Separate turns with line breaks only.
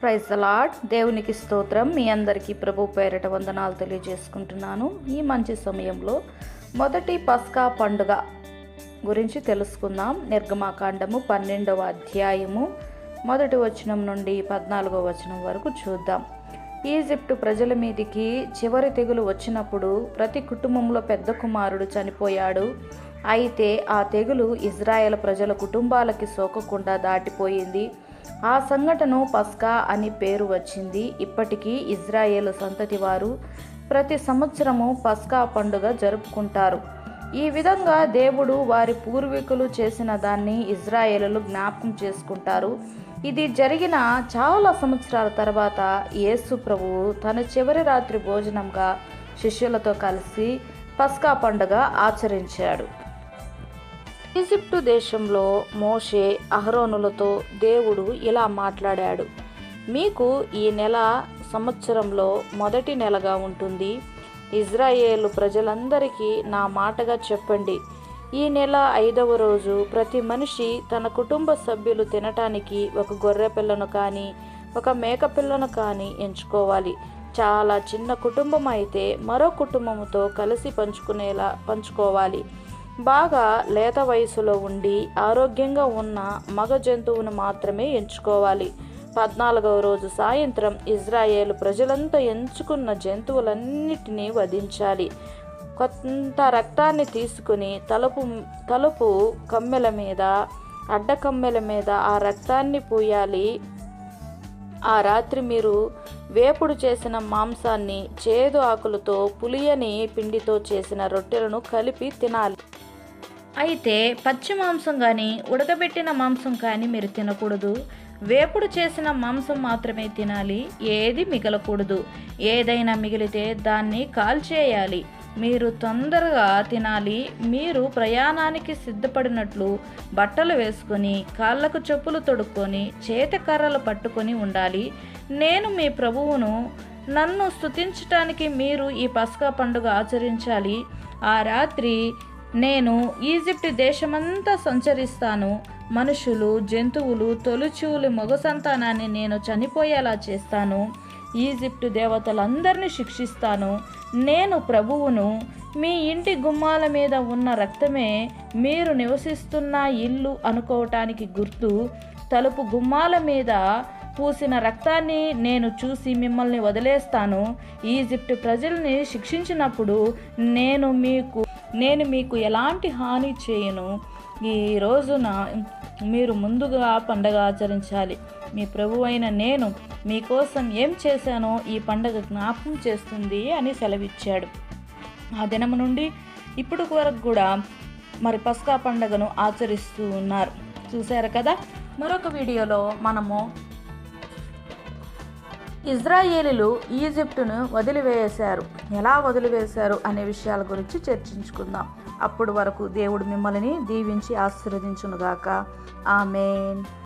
Praise lord దేవునికి స్తోత్రం. మీ అందరికీ ప్రభు పేరిట వందనాలు తెలియజేసుకుంటున్నాను. ఈ మంచి సమయంలో మొదటి పస్కా పండుగ గురించి తెలుసుకుందాం. నిర్గమాకాండము పన్నెండవ అధ్యాయము. మొదటి వచనం నుండి పద్నాలుగవ వచనం వరకు చూద్దాం. ఈజిప్టు ప్రజల మీదికి చివరి తెగులు వచ్చినప్పుడు ప్రతి కుటుంబంలో పెద్ద కుమారుడు చనిపోయాడు. అయితే ఆ తెగులు ఇజ్రాయెల్ ప్రజల కుటుంబాలకి సోకకుండా దాటిపోయింది. ఆ సంఘటన పస్కా అని పేరు వచ్చింది. ఇప్పటికీ ఇజ్రాయేల్ సంతతి వారు ప్రతి సంవత్సరము పస్కా పండుగ జరుపుకుంటారు. ఈ విధంగా దేవుడు వారి పూర్వీకులు చేసిన దాన్ని ఇజ్రాయేలు జ్ఞాపకం చేసుకుంటారు. ఇది జరిగిన చాలా సంవత్సరాల తర్వాత యేసు ప్రభువు తన చివరి రాత్రి భోజనంగా శిష్యులతో కలిసి పస్కా పండుగ ఆచరించాడు. ఈజిప్టు దేశంలో మోషే అహరోనులతో దేవుడు ఇలా మాట్లాడాడు. మీకు ఈ నెల సంవత్సరంలో మొదటి నెలగా ఉంటుంది. ఇజ్రాయేలు ప్రజలందరికీ నా మాటగా చెప్పండి. ఈ నెల ఐదవ రోజు ప్రతి మనిషి తన కుటుంబ సభ్యులు తినటానికి ఒక గొర్రె పిల్లను కానీ ఒక మేకపిల్లను కానీ ఎంచుకోవాలి. చాలా చిన్న కుటుంబం అయితే మరో కుటుంబంతో కలిసి పంచుకునేలా పంచుకోవాలి. బాగా లేత వయసులో ఉండి ఆరోగ్యంగా ఉన్న మగ జంతువును మాత్రమే ఎంచుకోవాలి. పద్నాలుగవ రోజు సాయంత్రం ఇజ్రాయేల్ ప్రజలంతా ఎంచుకున్న జంతువులన్నిటినీ వధించాలి. కొంత రక్తాన్ని తీసుకుని తలుపు తలుపు కమ్మెల మీద అడ్డకమ్మెల మీద ఆ రక్తాన్ని పూయాలి. ఆ రాత్రి మీరు వేపుడు చేసిన మాంసాన్ని చేదు ఆకులతో పులియని పిండితో చేసిన రొట్టెలను కలిపి తినాలి. అయితే పచ్చి మాంసం కానీ ఉడకబెట్టిన మాంసం కానీ మీరు తినకూడదు. వేపుడు చేసిన మాంసం మాత్రమే తినాలి ఏది మిగలకూడదు. ఏదైనా మిగిలితే దాన్ని కాల్చేయాలి. మీరు తొందరగా తినాలి. మీరు ప్రయాణానికి సిద్ధపడినట్లు బట్టలు వేసుకొని కాళ్ళకు చెప్పులు తొడుక్కొని చేతి కర్రలు పట్టుకొని ఉండాలి. నేను మీ ప్రభువును నన్ను స్తుతించటానికి మీరు ఈ పస్కా పండుగ ఆచరించాలి. ఆ రాత్రి నేను ఈజిప్ట్ దేశమంతా సంచరిస్తాను. మనుషులు జంతువులు తొలిచూలు మగ సంతానాన్ని నేను చనిపోయేలా చేస్తాను. ఈజిప్టు దేవతలందరినీ శిక్షిస్తాను. నేను ప్రభువును. మీ ఇంటి గుమ్మాల మీద ఉన్న రక్తమే మీరు నివసిస్తున్న ఇల్లు అనుకోవటానికి గుర్తు. తలుపు గుమ్మాల మీద పూసిన రక్తాన్ని నేను చూసి మిమ్మల్ని వదిలేస్తాను. ఈజిప్ట్ ప్రజల్ని శిక్షించినప్పుడు నేను మీకు నేను మీకు ఎలాంటి హాని చేయను. ఈ రోజున మీరు ముందుగా పండగ ఆచరించాలి. మీ ప్రభు అయిన నేను మీకోసం ఏం చేశానో ఈ పండగ జ్ఞాపకం చేస్తుంది అని సెలవిచ్చాడు. ఆ దినము నుండి ఇప్పుడు వరకు కూడా మరి పస్కా పండగను ఆచరిస్తూ ఉన్నారు. చూశారు కదా? మరొక వీడియోలో మనము ఇజ్రాయేలీలు ఈజిప్టును వదిలివేశారు. ఎలా వదిలివేశారు అనే విషయాల గురించి చర్చించుకుందాం. అప్పుడు వరకు దేవుడు మిమ్మల్ని దీవించి ఆశీర్వదించునుగాక. ఆమెన్.